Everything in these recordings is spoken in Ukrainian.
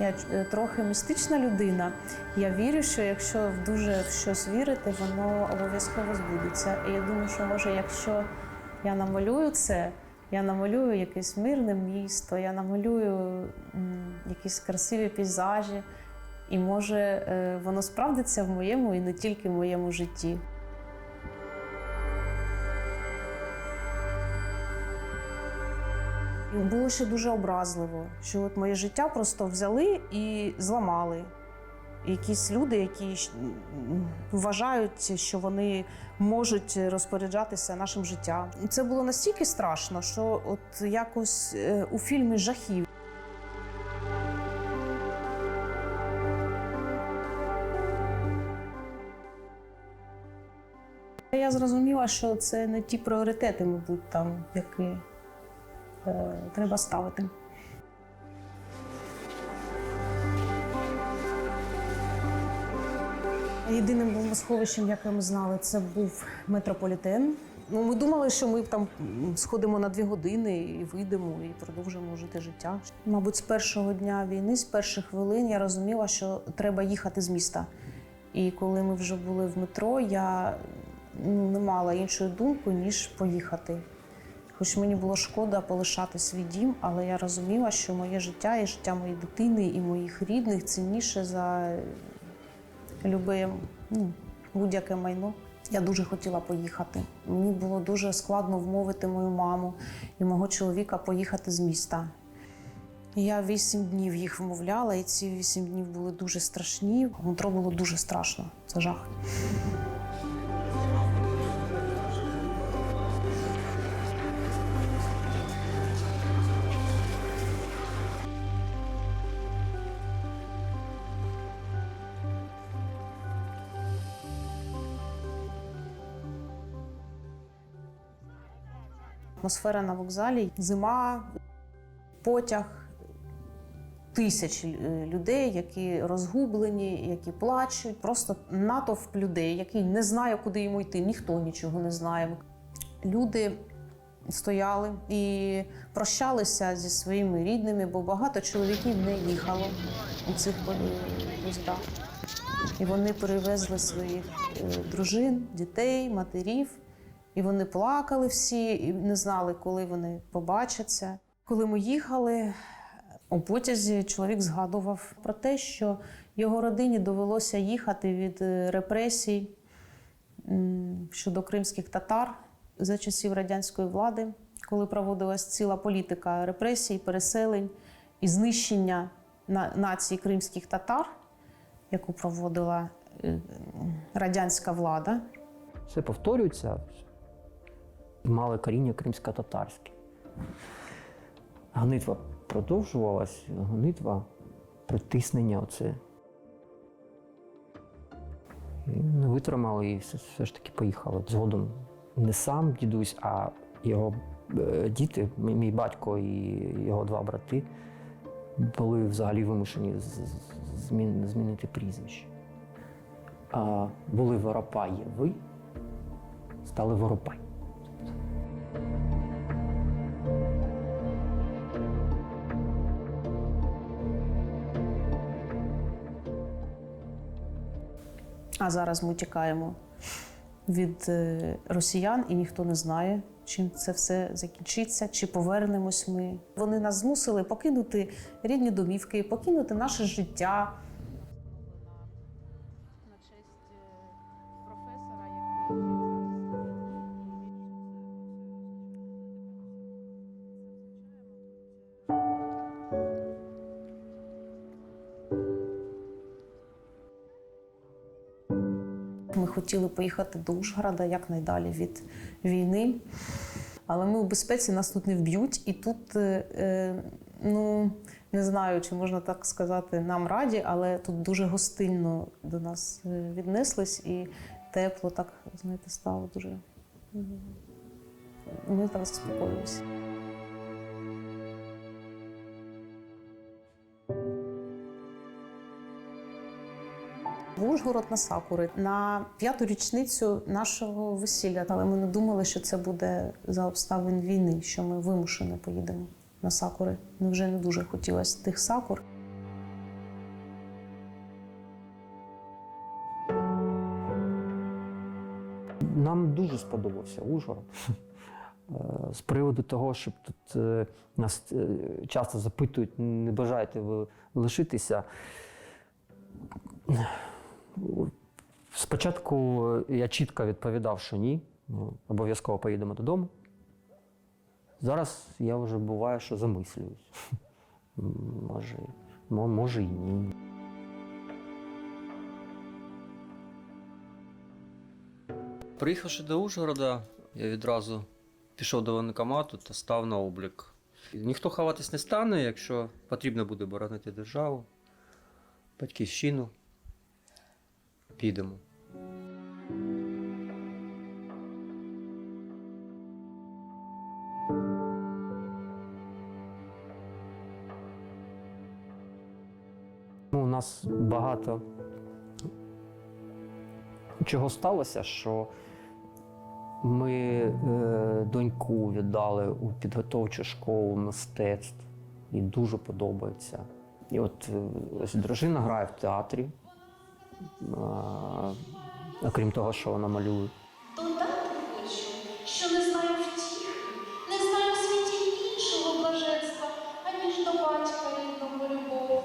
Я е, трохи містична людина. Я вірю, що якщо в дуже в щось вірити, воно обов'язково збудеться. І я думаю, що може, якщо я намалюю це, я намалюю якесь мирне місто, я намалюю якісь красиві пейзажі, і може е, воно справдиться в моєму і не тільки в моєму житті. Було ще дуже образливо, що от моє життя просто взяли і зламали. Якісь люди, які вважають, що вони можуть розпоряджатися нашим життям. Це було настільки страшно, що от якось е, у фільмі жахів. Я зрозуміла, що це не ті пріоритети, мабуть, там, які треба ставити. Єдиним бомбосховищем, яке ми знали, це був метрополітен. Ну, ми думали, що ми там сходимо на дві години і вийдемо і продовжимо жити життя. Мабуть, з першого дня війни, з перших хвилин, я розуміла, що треба їхати з міста. І коли ми вже були в метро, я ну, не мала іншої думки, ніж поїхати. Хоч мені було шкода полишати свій дім, але я розуміла, що моє життя і життя моєї дитини і моїх рідних цінніше за любе ну, будь-яке майно. Я дуже хотіла поїхати. Мені було дуже складно вмовити мою маму і мого чоловіка поїхати з міста. Я вісім днів їх вмовляла, і ці вісім днів були дуже страшні. В було дуже страшно. Це жах. Атмосфера на вокзалі, зима, потяг, тисяч е, людей, які розгублені, які плачуть. Просто натовп людей, який не знає, куди йому йти, ніхто нічого не знає. Люди стояли і прощалися зі своїми рідними, бо багато чоловіків не їхало у цих поїздах. І вони перевезли своїх е, дружин, дітей, матерів. І вони плакали всі, і не знали, коли вони побачаться. Коли ми їхали у потязі, чоловік згадував про те, що його родині довелося їхати від е, репресій щодо кримських татар за часів радянської влади, коли проводилась ціла політика репресій, переселень і знищення нації кримських татар, яку проводила е, радянська влада. Все повторюється. Мали коріння кримсько-татарське. Гонитва продовжувалась, гонитва, притиснення оце. Не витримали і все, все ж таки поїхали. Згодом не сам дідусь, а його е, діти, мій батько і його два брати, були взагалі вимушені змін- змінити прізвище. А, були Воропаєви, стали Воропай. А зараз ми тікаємо від е, росіян, і ніхто не знає, чим це все закінчиться, чи повернемось ми. Вони нас змусили покинути рідні домівки, покинути наше життя. Хотіли поїхати до Ужгорода якнайдалі від війни. Але ми у безпеці нас тут не вб'ють. І тут, е, е, ну не знаю, чи можна так сказати, нам раді, але тут дуже гостинно до нас е, віднеслись і тепло, так знаєте, стало дуже. Ми там заспокоїлися. Ужгород на сакури на п'яту річницю нашого весілля. Але ми не думали, що це буде за обставин війни, що ми вимушено поїдемо на сакури. Ми вже не дуже хотілося тих сакур. Нам дуже сподобався Ужгород. Е, з приводу того, щоб тут е, нас е, часто запитують, не бажаєте ви лишитися. Спочатку я чітко відповідав, що ні, ну, обов'язково поїдемо додому. Зараз я вже буває, що замислююсь. Може, може і ні. Приїхавши до Ужгорода, я відразу пішов до воєнкомату та став на облік. Ніхто ховатись не стане, якщо потрібно буде боронити державу, батьківщину. Підемо. Ну, у нас багато чого сталося, що ми е, доньку віддали у підготовчу школу мистецтв і дуже подобається. І от е, ось дружина грає в театрі, окрім того, що вона малює. Додати хочу, що не знаю втіхи, не знаю в світі іншого блаженства, аніж до батька рідного любов.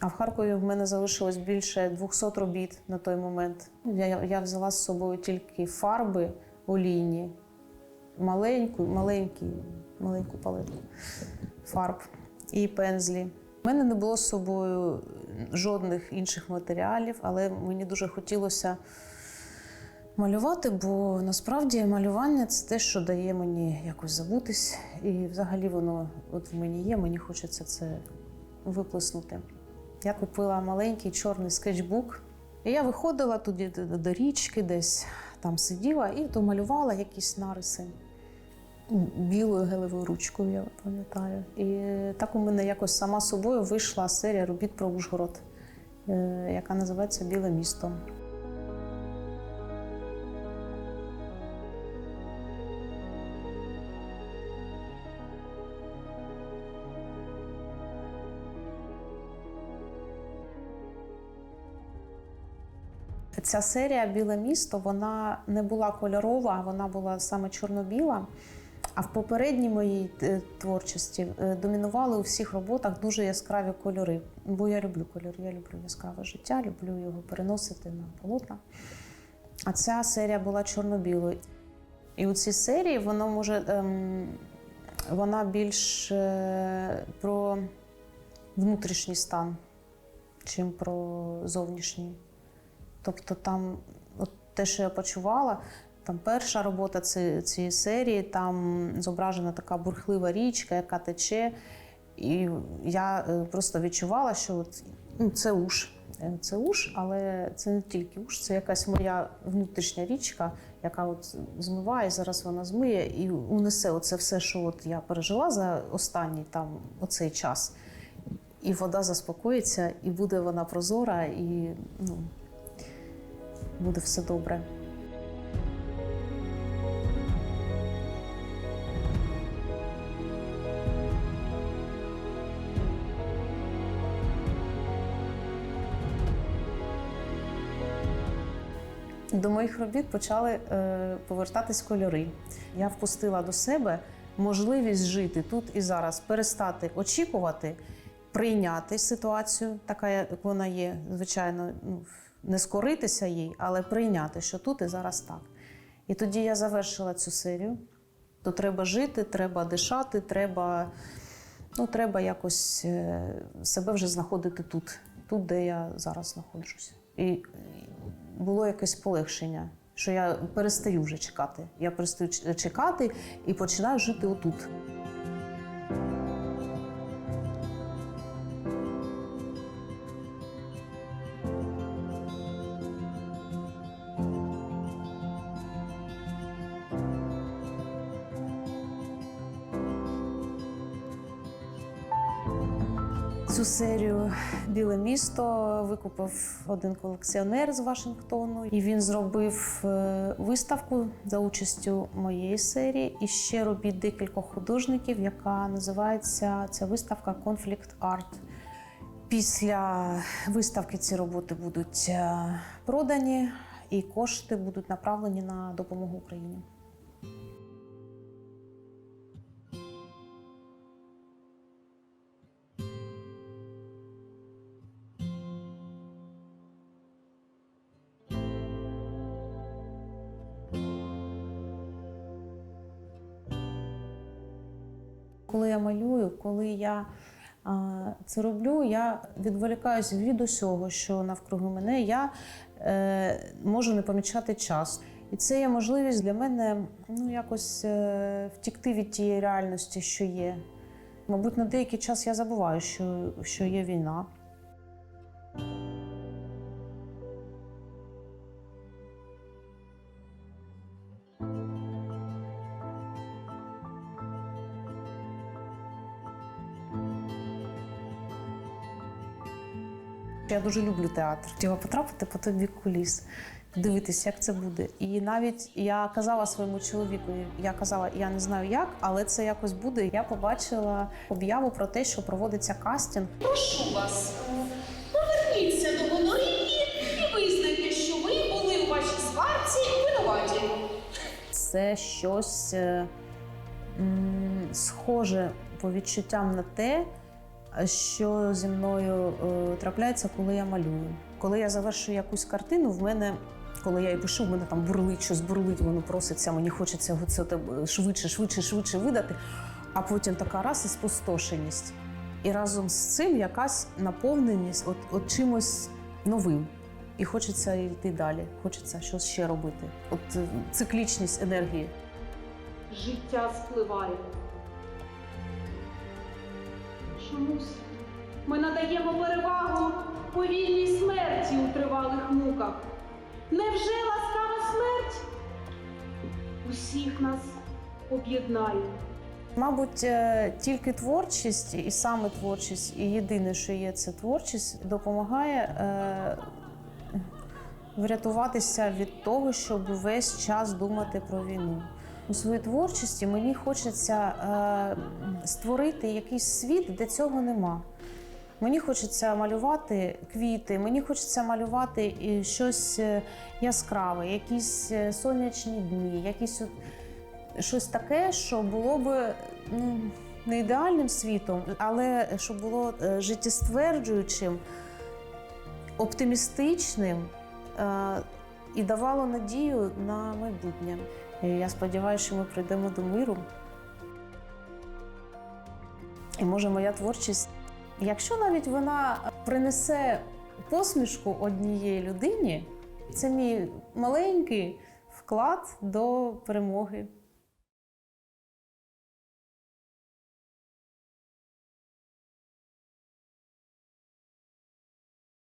А в Харкові в мене залишилось більше 200 робіт на той момент. Я, я взяла з собою тільки фарби олійні, маленьку, маленькі, маленьку палетку фарб і пензлі. У мене не було з собою жодних інших матеріалів, але мені дуже хотілося малювати, бо насправді малювання це те, що дає мені якось забутись. І взагалі воно от в мені є, мені хочеться це виплеснути. Я купила маленький чорний скетчбук. І я виходила туди до- річки, десь там сиділа і то малювала якісь нариси білою гелевою ручкою, я пам'ятаю. І так у мене якось сама собою вийшла серія робіт про Ужгород, е, яка називається Біле місто. Ця серія Біле місто вона не була кольорова, вона була саме чорно-біла. А в попередній моїй е, творчості е, домінували у всіх роботах дуже яскраві кольори. Бо я люблю кольори, я люблю яскраве життя, люблю його переносити на полотна. А ця серія була чорно-білою. І у цій серії воно може ем, вона більш е, про внутрішній стан, чим про зовнішній. Тобто там от те, що я почувала, там перша робота цієї серії, там зображена така бурхлива річка, яка тече. І я е, просто відчувала, що от, ну, це уж. Е, Це уж, але це не тільки уж, це якась моя внутрішня річка, яка от змиває, зараз вона змиє і унесе оце все, що от я пережила за останній там оцей час. І вода заспокоїться, і буде вона прозора, і ну, буде все добре. До моїх робіт почали е, повертатись кольори. Я впустила до себе можливість жити тут і зараз, перестати очікувати, прийняти ситуацію, така як вона є, звичайно, ну, не скоритися їй, але прийняти, що тут і зараз так. І тоді я завершила цю серію. То треба жити, треба дишати, треба, ну, треба якось е, себе вже знаходити тут, тут, де я зараз знаходжусь. І було якесь полегшення, що я перестаю вже чекати. Я перестаю чекати і починаю жити отут. Цю серію Біле місто викупив один колекціонер з Вашингтону, і він зробив е, виставку за участю моєї серії і ще робіт декількох художників, яка називається ця виставка Conflict Art. Після виставки ці роботи будуть е, продані, і кошти будуть направлені на допомогу Україні. Коли я малюю, коли я це роблю, я відволікаюся від усього, що навкруги мене. Я е, можу не помічати час. І це є можливість для мене ну, якось е, втікти від тієї реальності, що є. Мабуть, на деякий час я забуваю, що, що є війна. Я дуже люблю театр. Хотіла потрапити по той бік куліс, дивитися, як це буде. І навіть я казала своєму чоловіку, я казала, я не знаю як, але це якось буде. Я побачила об'яву про те, що проводиться кастинг. Прошу вас, поверніться до монорівні і визнайте, що ви були у вашій сварці винуваті. Це щось е, м, схоже по відчуттям на те, що зі мною е, трапляється, коли я малюю. Коли я завершую якусь картину, в мене, коли я її пишу, в мене там бурлить щось бурлить, воно проситься, мені хочеться це швидше, швидше, швидше видати. А потім така раз і спустошеність. І разом з цим якась наповненість от, от чимось новим. І хочеться йти далі, хочеться щось ще робити. От е, циклічність енергії. Життя спливає. Чомусь ми надаємо перевагу повільній смерті у тривалих муках. Невже ласкава смерть усіх нас об'єднає? Мабуть, е, тільки творчість, і саме творчість, і єдине, що є, це творчість, допомагає е, врятуватися від того, щоб весь час думати про війну. У своїй творчості мені хочеться е, створити якийсь світ, де цього нема. Мені хочеться малювати квіти, мені хочеться малювати щось е, яскраве, якісь е, сонячні дні, якісь от щось таке, що було би ну, не ідеальним світом, але щоб було е, життєстверджуючим, оптимістичним е, і давало надію на майбутнє. І я сподіваюся, що ми прийдемо до миру. І може моя творчість, якщо навіть вона принесе посмішку однієї людині, це мій маленький вклад до перемоги.